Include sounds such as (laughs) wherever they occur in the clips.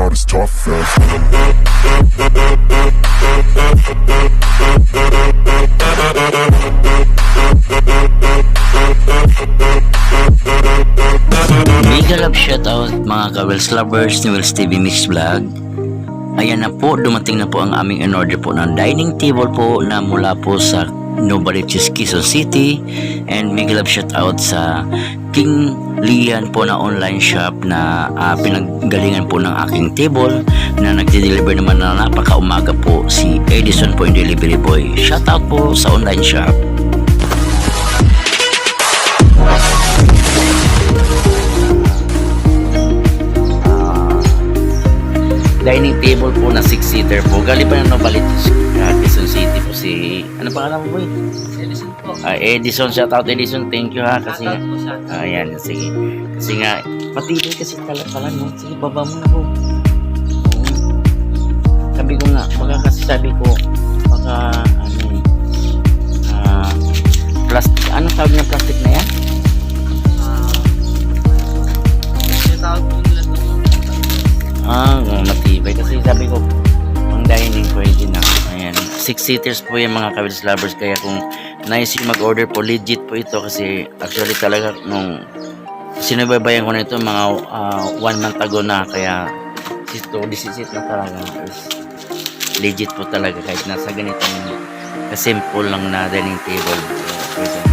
not as tough Mega love shoutout mga ka-Wells lovers ni Wells TV Mix Vlog. Ayan na po, dumating na po ang aming in-order po ng dining table po na mula po sa Novaliches, Quezon City. And mega love shoutout sa King Lian po na online shop na ah, pinanggalingan po ng aking table na nagde-deliver naman na napaka-umaga po si Edison po yung delivery boy. Shoutout po sa online shop. dining table po na 6-seater po. Galing pa ng Novaliches, uh, po si... Ano pangalan mo boy? Edison po. Ah, Edison, shout out Edison. Thank you ha. Kasi nga... Shoutout po sa Ah, yan, sige. Kasi nga, matibay kasi talaga pala no. Sige, baba mo na po. Sabi ko nga, baka kasi sabi ko, baka ano eh, ah, plastic, ano tawag niya plastic na yan? Ah. Ah, matibay. Kasi sabi ko, ang dining pwede na. Ayan. Six seaters po yung mga Kabids lovers. Kaya kung nice yung mag-order po, legit po ito. Kasi actually talaga nung sinubaybayan ko na ito mga ah, one month ago na. Kaya ito, this is it na talaga. Is legit po talaga kahit nasa ganitong simple lang na dining table. Pwede.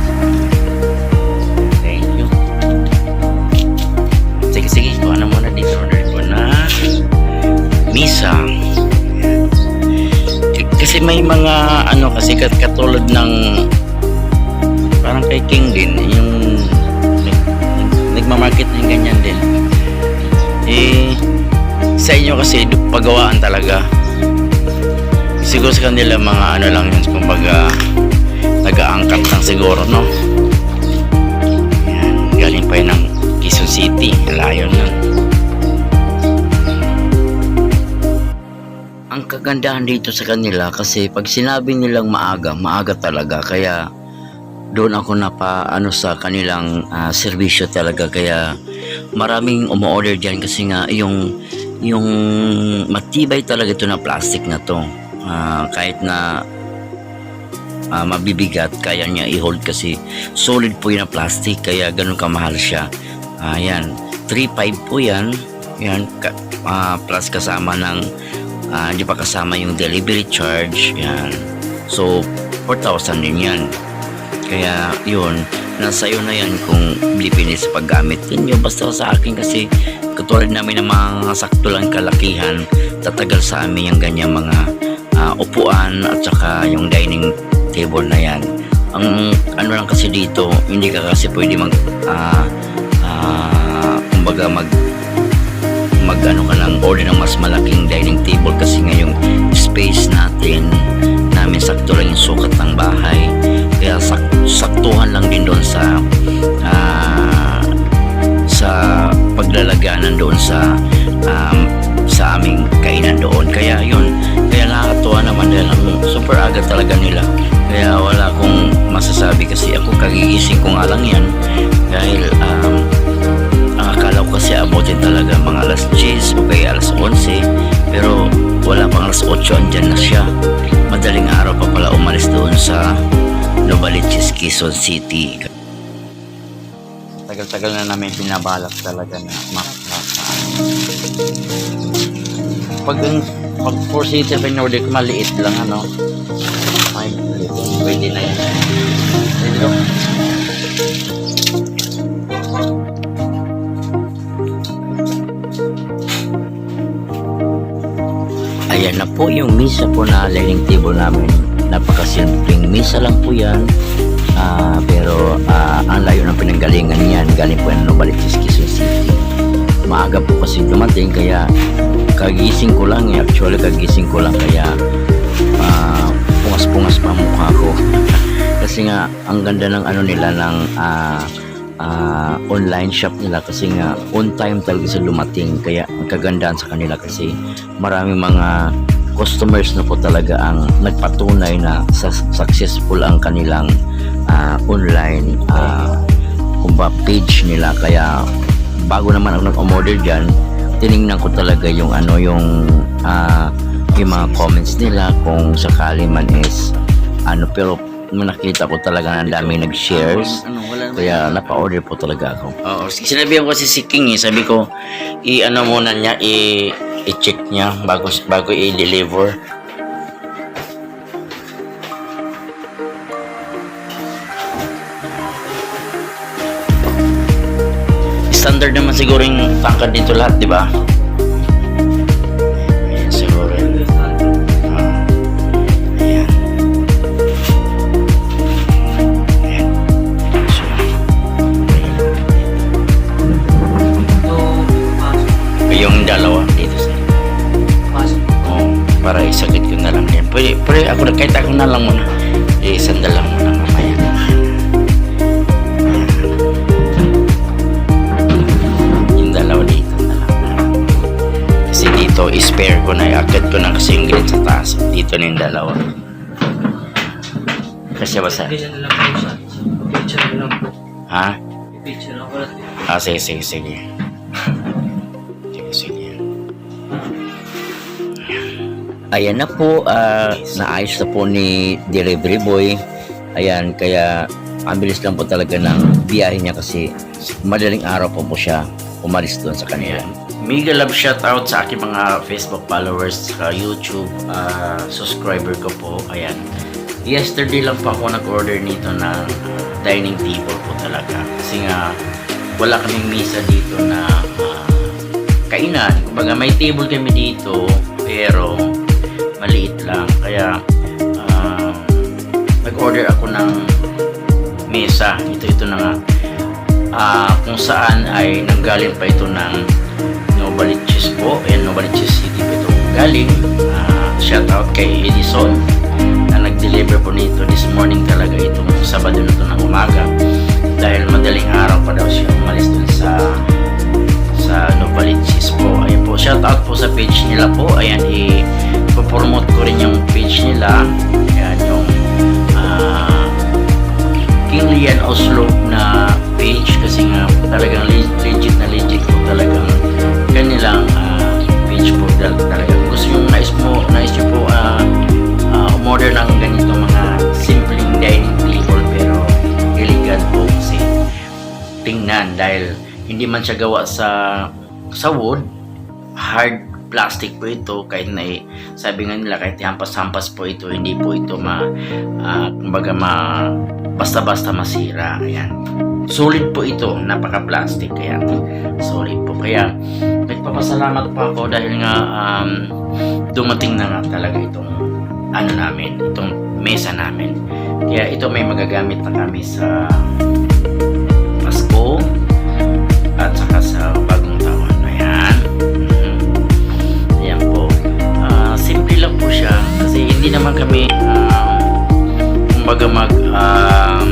Sa inyo kasi pagawaan talaga. Siguro sa kanila mga ano lang yun kumbaga nag-aangkat lang siguro no. Yan, galing pa yun ng Quezon City. Layo na. Ang kagandahan dito sa kanila kasi pag sinabi nilang maaga, maaga talaga. Kaya doon ako napa ano sa kanilang ah, serbisyo talaga kaya maraming umu-order diyan kasi nga yung yung matibay talaga ito na plastic na to. Ah, kahit na ah, mabibigat kaya niya i-hold kasi solid po yun na plastic kaya ganun kamahal siya. Ayan 3.5 po yan. Yan ah, plus kasama ng ah, hindi pa kasama yung delivery charge. Yan. So 4,000 din yan kaya yun nasa iyo na yan kung bilipin sa paggamit ninyo. Basta sa akin kasi katulad namin ng mga sakto lang kalakihan tatagal sa amin yung ganyang mga ah, upuan at saka yung dining table na yan. Ang ano lang kasi dito hindi ka kasi pwede mag ah, ah, kumbaga mag mag ano ka lang order ng mas malaking dining table kasi nga yung space natin namin sakto lang yung sukat ng bahay 11 pero wala pang alas 8 andyan na siya. Madaling araw pa pala umalis doon sa Novaliches, Quezon City. Tagal-tagal na namin binabalak talaga na mak pag pag 4 seater pa order ko maliit lang ano? Ay pwede na yan pwede lang Ayan na po yung misa po na dining table namin. Napakasimpleng misa lang po yan. Ah, pero ah, ang layo ng pinanggalingan niyan. Galing po yan ng Novaliches, Quezon City. Maaga po kasi dumating kaya kagising ko lang eh. Actually kagising ko lang kaya ah, pungas-pungas pa mukha ko. (laughs) kasi nga ang ganda ng ano nila ng ah, ah, online shop nila kasi nga on time talaga sila dumating. Kaya ang kagandahan sa kanila kasi maraming mga customers na po talaga ang nagpatunay na successful ang kanilang ah, online ah, kumba page nila. Kaya bago naman ako nag-order dyan tiningnan ko talaga yung ano yung ah, yung mga comments nila kung sakali man is ano. Pero nakita ko talaga ang daming nag-shares Ano, wala naman. kaya napa-order po talaga ako. Oo, sinabihan ko kasi si King eh, sabi ko i-ano muna niya i- i-check niya bago bago i-deliver. Standard naman siguro yung tangkad dito lahat, di ba? Pwede, pwede ako na, kahit ako na lang muna. Eh, sandal lang muna mamaya. Yung dalawa dito na lang. Kasi dito, spare ko na. Akad ko na kasi yung grade sa taas. Dito na yung dalawa. Kasi ba sa... Ganyan na lang po siya. Picture na lang po. Ha? Ah, sige, sige. Sige, Ayan na po, ah, naayos na po ni delivery boy. Ayan, kaya ang lang po talaga ng biyahe niya kasi madaling araw po po siya umalis doon sa kanila. Mega love shoutout sa aking mga Facebook followers sa YouTube, ah, subscriber ko po. Ayan. Yesterday lang po ako nag-order nito ng ah, dining table po talaga. Kasi nga, wala kaming misa dito na ah, kainan. Kumbaga may table kami dito pero maliit lang. Kaya ah, nag-order ako ng mesa. Ito ito na nga. Ah, kung saan ay nanggaling pa ito ng Novaliches po. Ayan, Novaliches City po ito galing. Ah, shout out kay Edison na nag-deliver po nito this morning talaga itong Sabado na ito ng umaga dahil madaling araw pa daw siya umalis dun sa sa Novaliches po. Ayun po, shout out po sa page nila po. Ayan, i-promote ko rin yung page nila. Ayan, yung ah King Lian Oslo na page kasi nga talagang le- legit na legit po talagang kanilang ah, page po tal- talaga. Kung gusto yung nais mo, nais po ah, ah, umorder ng ganito mga simpleng pero elegant tingnan dahil hindi man siya gawa sa sa wood hard plastic po ito kahit na eh, sabi nga nila kahit hampas-hampas po ito hindi po ito ma kumbaga ma basta-basta masira ayan. Solid po ito napaka plastic kaya solid po. Kaya nagpapasalamat po ako dahil nga um, dumating na nga talaga itong ano namin itong mesa namin. Kaya ito may magagamit na kami sa hindi naman kami um, kumbaga mag um,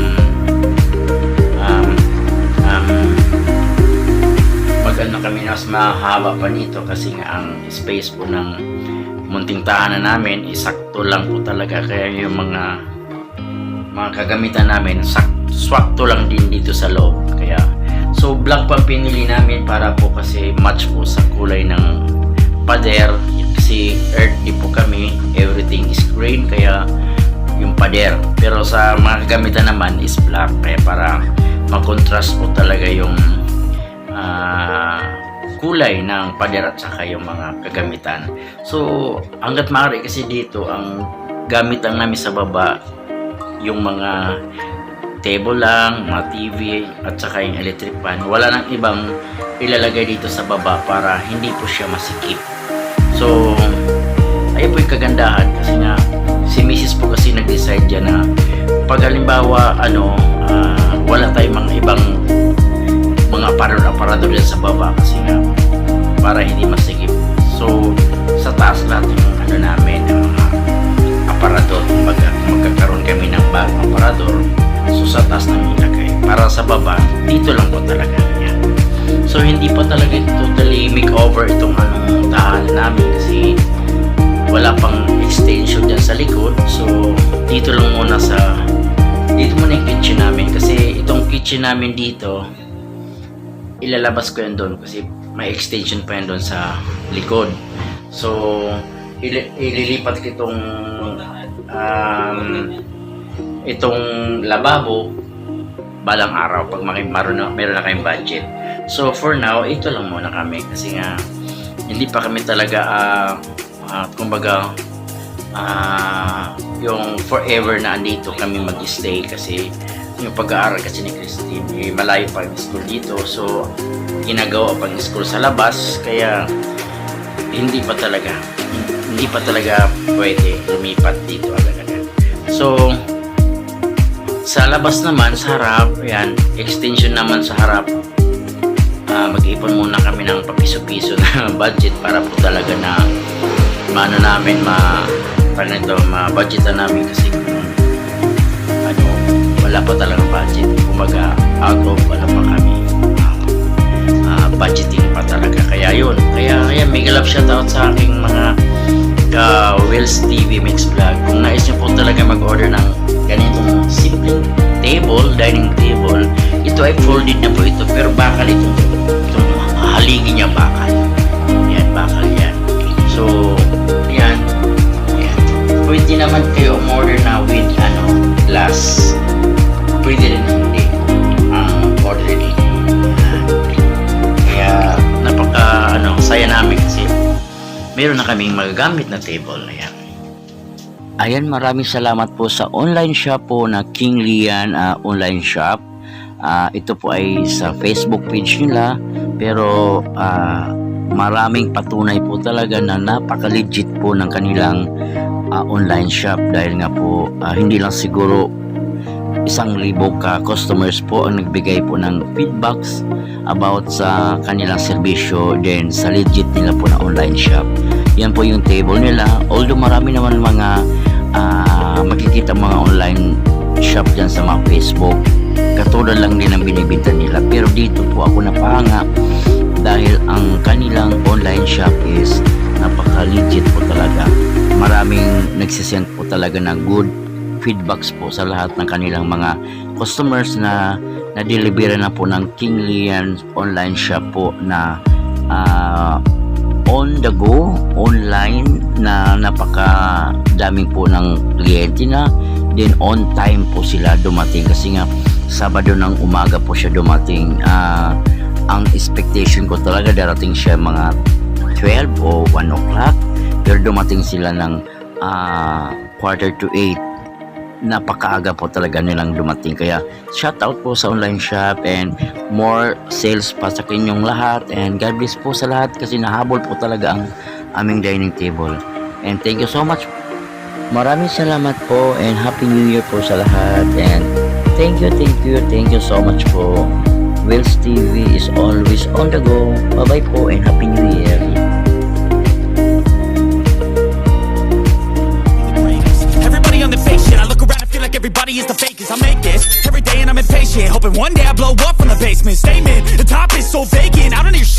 um, um, mag kami mas mahaba pa nito kasi nga ang space po ng munting tahanan namin isakto lang po talaga. Kaya yung mga mga kagamitan namin sak swakto lang din dito sa loob. Kaya so black pa pinili namin para po kasi match po sa kulay ng pader kasi earthy po kami everything is green kaya yung pader pero sa mga kagamitan naman is black kaya para makontrast po talaga yung ah, kulay ng pader at saka yung mga kagamitan so hanggat maaari kasi dito ang gamit lang namin sa baba yung mga table lang, mga TV at saka yung electric fan. Wala nang ibang ilalagay dito sa baba para hindi po siya masikip. So, ayun po yung kagandahan kasi nga si Mrs. po kasi nag-decide dyan na pag halimbawa ano, ah, wala tayong mga ibang mga aparador-aparador dyan sa baba kasi nga para hindi masikip. So, sa taas lahat yung ano namin, yung mga aparador. Mag magkakaroon kami ng bagong aparador. So, sa taas namin ilagay. Para sa baba, dito lang po talaga yan. So, hindi pa talaga totally makeover itong anong tahanan namin kasi wala pang extension dyan sa likod. So, dito lang muna sa dito muna yung kitchen namin kasi itong kitchen namin dito ilalabas ko yan doon kasi may extension pa yan doon sa likod. So, ili- ililipat ko itong um, itong lababo balang araw pag meron na, meron na kayong budget. So, for now, ito lang muna kami kasi nga hindi pa kami talaga ah ah, kumbaga ah, yung forever na andito kami mag-stay kasi yung pag-aaral kasi ni Christine eh, malayo pa yung school dito. So ginagawa pang school sa labas kaya hindi pa talaga hindi pa talaga pwede lumipat dito agad-agad. So sa labas naman sa harap yan extension naman sa harap Ah, mag-ipon muna kami ng papiso-piso na (laughs) budget para po talaga na maano namin ma paano ito ma-budgetan namin kasi kung ano wala pa talaga budget. Kumbaga out of ano pa kami ah, budgeting pa talaga. Kaya yun. Kaya kaya mega love shoutout sa aking mga ka Wills TV Mix Vlog. Kung nais nyo po talaga mag-order ng ganitong simple table, dining table ito ay folded na po ito pero bakal ito. Itong haligi niya bakal. Yan bakal yan. So yan. Yan. Pwede naman kayo umorder na with ano glass. Pwede rin hindi ang order din. Kaya napaka ano saya namin kasi meron na kaming magagamit na table. Ayan. Ayan, maraming salamat po sa online shop po na King Lian ah, online shop. Ah, ito po ay sa Facebook page nila pero ah, maraming patunay po talaga na napaka-legit po ng kanilang ah, online shop dahil nga po ah, hindi lang siguro isang libo ka customers po ang nagbigay po ng feedbacks about sa kanilang serbisyo then sa legit nila po na online shop. Yan po yung table nila. Although marami naman mga ah, makikita mga online shop dyan sa mga Facebook katulad lang din ang binibinta nila. Pero dito po ako napahanga dahil ang kanilang online shop is napaka legit po talaga. Maraming nagsisend po talaga na good feedbacks po sa lahat ng kanilang mga customers na na-deliver na po ng King Lian online shop po na ah, on the go, online na napaka daming po ng kliyente na. Then on time po sila dumating. Kasi nga Sabado ng umaga po siya dumating. Ah, ang expectation ko talaga darating siya mga 12 o 1 o'clock. Pero dumating sila ng ah, quarter to 8 napakaaga po talaga nilang dumating. Kaya shout out po sa online shop and more sales pa sa kanyang lahat. And God bless po sa lahat kasi nahabol po talaga ang aming dining table. And thank you so much. Maraming salamat po and happy new year po sa lahat. And thank you thank you thank you so much po Wills TV is always on the go bye bye po and happy new year everybody is the fakest. I make this every day and I'm impatient. Hoping one day I blow up from the basement. Statement, the top is so vacant. I don't hear shit.